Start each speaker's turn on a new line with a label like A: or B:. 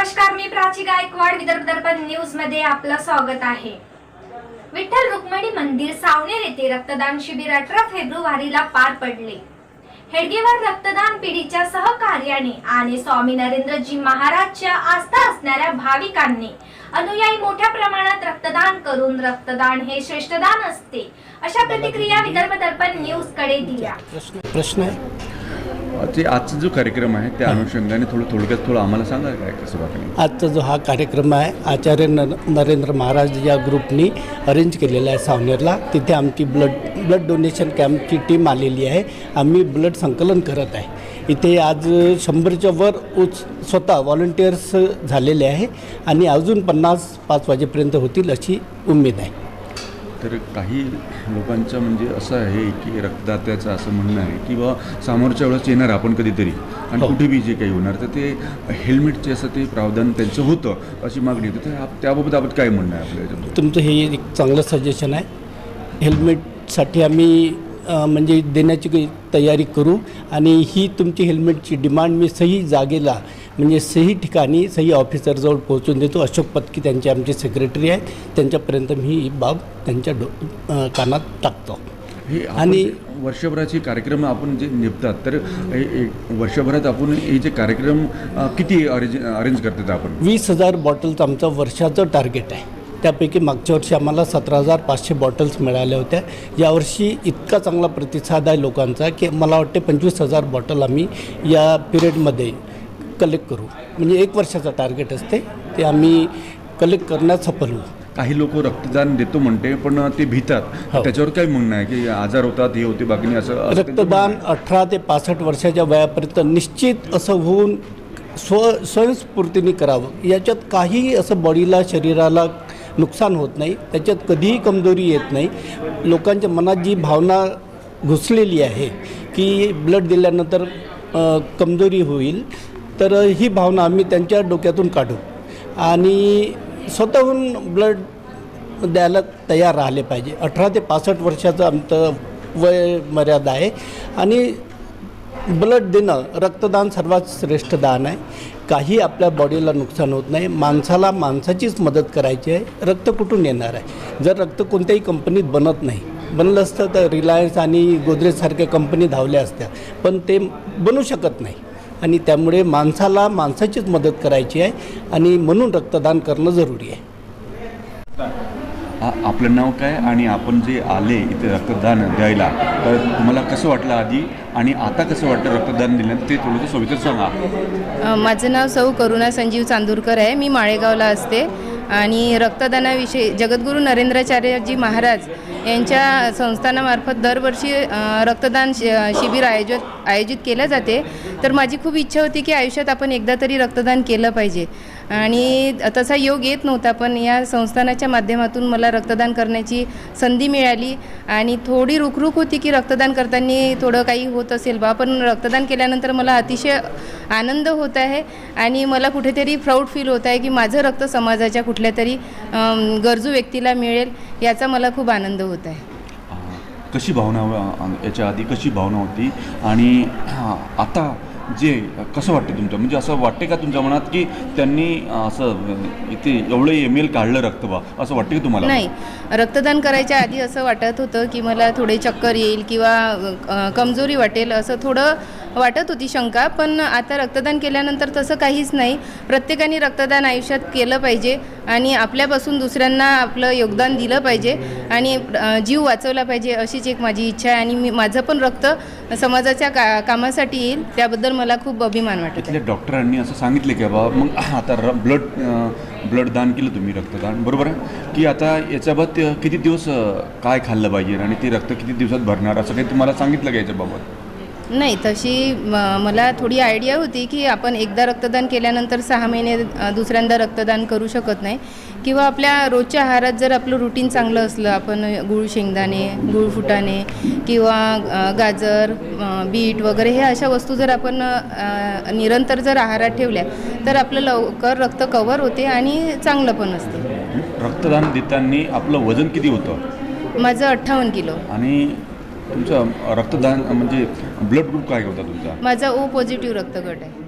A: नमस्कार मी प्राची गायकवाड विदर्भ दर्पण न्यूजमध्ये आपलं स्वागत आहे. विठ्ठल रुक्मिणी मंदिर सावनेर येथे रक्तदान शिबिर अठरा फेब्रुवारीला पार पडले. हेडगेवार रक्तदान पिढीच्या सहकार्याने आणि स्वामी नरेंद्रजी महाराजच्या आस्था असणाऱ्या भाविकांनी अनुयायी मोठ्या प्रमाणात रक्तदान करून रक्तदान हे श्रेष्ठदान असते अशा प्रतिक्रिया विदर्भ दर्पण न्यूजकडे दिल्या.
B: प्रश्न
C: ते आजचा जो कार्यक्रम आहे त्या अनुषंगाने थोडं थोडक्यात थोडं आम्हाला सांगा काय कसं
B: आजचा जो हा कार्यक्रम आहे आचार्य न नरेंद्र महाराज या ग्रुपनी अरेंज केलेला आहे सावनेरला. तिथे आमची ब्लड ब्लड डोनेशन कॅम्पची टीम आलेली आहे. आम्ही ब्लड संकलन करत आहे. इथे आज शंभरच्या वर उच स्वतः व्हॉलंटियर्स झालेले आहे आणि अजून पन्नास पाच वाजेपर्यंत होतील अशी उमेद आहे.
C: तर काही लोकांचं म्हणजे असं आहे की रक्तदात्याचं असं म्हणणं आहे की बा समोरच्या वेळेस येणार आपण कधीतरी आणि
B: हो.
C: कुठे बी जे काही होणार तर ते हेल्मेटचे असं ते प्रावधान त्यांचं होतं अशी मागणी होती तर आप- त्याबाबत आपण काय म्हणणं आहे आपल्या?
B: तुमचं हे एक चांगलं सजेशन आहे हेल्मेटसाठी आम्ही म्हणजे देण्याची काही तयारी करू आणि ही तुमची हेल्मेटची डिमांड मी सही जागेला म्हणजे सही ठिकाणी सही ऑफिसरजवळ पोहोचून देतो. अशोक पत्की त्यांचे आमचे सेक्रेटरी आहेत. त्यांच्यापर्यंत मी ही बाब त्यांच्या डो कानात टाकतो.
C: हे
B: आणि-
C: वर्षभराचे कार्यक्रम आपण जे निपतात तर एक वर्षभरात आपण हे जे कार्यक्रम किती अरेंज अरेंज करतात आपण?
B: वीस हजार बॉटल्स आमचं वर्षाचं टार्गेट आहे. त्यापैकी मागच्या वर्षी आम्हाला सतरा हजार पाचशे बॉटल्स मिळाल्या होत्या. यावर्षी इतका चांगला प्रतिसाद आहे लोकांचा की मला वाटते पंचवीस हजार बॉटल आम्ही या पिरियडमध्ये कलेक्ट करू. म्हणजे एक वर्षाचं टार्गेट असते ते आम्ही कलेक्ट करण्यात सफल होऊ.
C: काही लोक रक्तदान देतो म्हणते पण ते भीतात.
B: हो.
C: त्याच्यावर काय म्हणणं आहे की आजार होतात हे होते बाकी असं
B: रक्तदान अठरा ते पासष्ट वर्षाच्या वयापर्यंत निश्चित असं होऊन स्व स्वयंस्फूर्तीने करावं. याच्यात काहीही असं बॉडीला शरीराला नुकसान होत नाही. त्याच्यात कधीही कमजोरी येत नाही. लोकांच्या मनात जी भावना घुसलेली आहे की ब्लड दिल्यानंतर कमजोरी होईल तर ही भावना आम्ही त्यांच्या डोक्यातून काढू. आणि स्वतःहून ब्लड द्यायला तयार राहिले पाहिजे. अठरा ते पासष्ट वर्षाचं आमचं वय मर्यादा आहे. आणि ब्लड देणं रक्तदान सर्वात श्रेष्ठ दान आहे. काही आपल्या बॉडीला नुकसान होत नाही. माणसाला माणसाचीच मदत करायची आहे. रक्त कुठून येणार आहे? जर रक्त कोणत्याही कंपनीत बनत नाही. बनलं असतं तर रिलायन्स आणि गोदरेजसारख्या कंपनी धावल्या असत्या. पण ते बनू शकत नाही. आणि त्यामुळे माणसाला माणसाचीच मदत करायची आहे आणि म्हणून रक्तदान करणं जरुरी आहे.
C: आपलं नाव काय आणि आपण जे आले इथे रक्तदान द्यायला तर तुम्हाला कसं वाटलं आधी आणि आता कसं वाटतं रक्तदान दिल्यानंतर ते थोडंसं सविस्तर सांगा.
D: माझं नाव सौ करुणा संजीव चांदूरकर आहे. मी माळेगावला असते. आणि रक्तदानाविषयी जगद्गुरू नरेंद्राचार्यजी महाराज यांच्या संस्थानामार्फत दरवर्षी रक्तदान शि शिबिर आयोजित आयोजित केलं जाते. तर माझी खूप इच्छा होती की आयुष्यात आपण एकदा तरी रक्तदान केलं पाहिजे. आणि तसा योग येत नव्हता पण या संस्थानाच्या माध्यमातून मला रक्तदान करण्याची संधी मिळाली आणि थोडी रुखरुख होती की रक्तदान करताना थोडं काही होत असेल बा पण रक्तदान केल्यानंतर मला अतिशय आनंद होत आहे आणि मला कुठेतरी प्राऊड फील होत आहे की माझं रक्त समाजाच्या कुठल्या तरी गरजू व्यक्तीला मिळेल याचा मला खूप आनंद होत आहे.
C: कशी भावना याच्या आधी कशी भावना होती? आणि आता जे कसं वाटतं तुमचं? म्हणजे असं वाटते का तुमच्या मनात की त्यांनी असं इथे एवढं एम एल काढलं रक्त बा असं वाटते की तुम्हाला?
D: नाही. रक्तदान करायच्या आधी असं वाटत होतं की मला थोडे चक्कर येईल किंवा कमजोरी वाटेल असं थोडं वाटत होती शंका पण आता रक्तदान केल्यानंतर तसं काहीच नाही. प्रत्येकाने रक्तदान आयुष्यात केलं पाहिजे आणि आपल्यापासून दुसऱ्यांना आपलं योगदान दिलं पाहिजे आणि जीव वाचवला पाहिजे अशीच एक माझी इच्छा आहे आणि मी माझं पण रक्त समाजाच्या का कामासाठी येईल त्याबद्दल मला खूप अभिमान वाटत
C: डॉक्टरांनी असं सांगितलं की बाबा मग आता र ब्लड ब्लड दान केलं तुम्ही रक्तदान बरोबर आहे? की आता याच्याबाबत किती दिवस काय खाल्लं पाहिजे आणि ते रक्त किती दिवसात भरणार असं काही तुम्हाला सांगितलं का याच्याबाबत
D: नाही तशी म- मला थोडी आयडिया होती की आपण एकदा रक्तदान केल्यानंतर सहा महिने अ, दुसऱ्यांदा रक्तदान करू शकत नाही. किंवा आपल्या रोजच्या आहारात जर आपलं रुटीन चांगलं असलं आपण गुळ शेंगदाणे गुळ फुटाणे किंवा अ, गाजर अ, बीट वगैरे हे अशा वस्तू जर आपण अ, निरंतर जर आहारात ठेवल्या तर आपलं लवकर रक्त कव्हर होते आणि चांगलं पण असते.
C: रक्तदान देताना आपलं वजन किती होतं?
D: माझं अठ्ठावन्न किलो.
C: आणि तुमचं रक्तदान म्हणजे ब्लड ग्रुप काय होता तुमचा?
D: माझा ओ पॉझिटिव्ह रक्तगट आहे.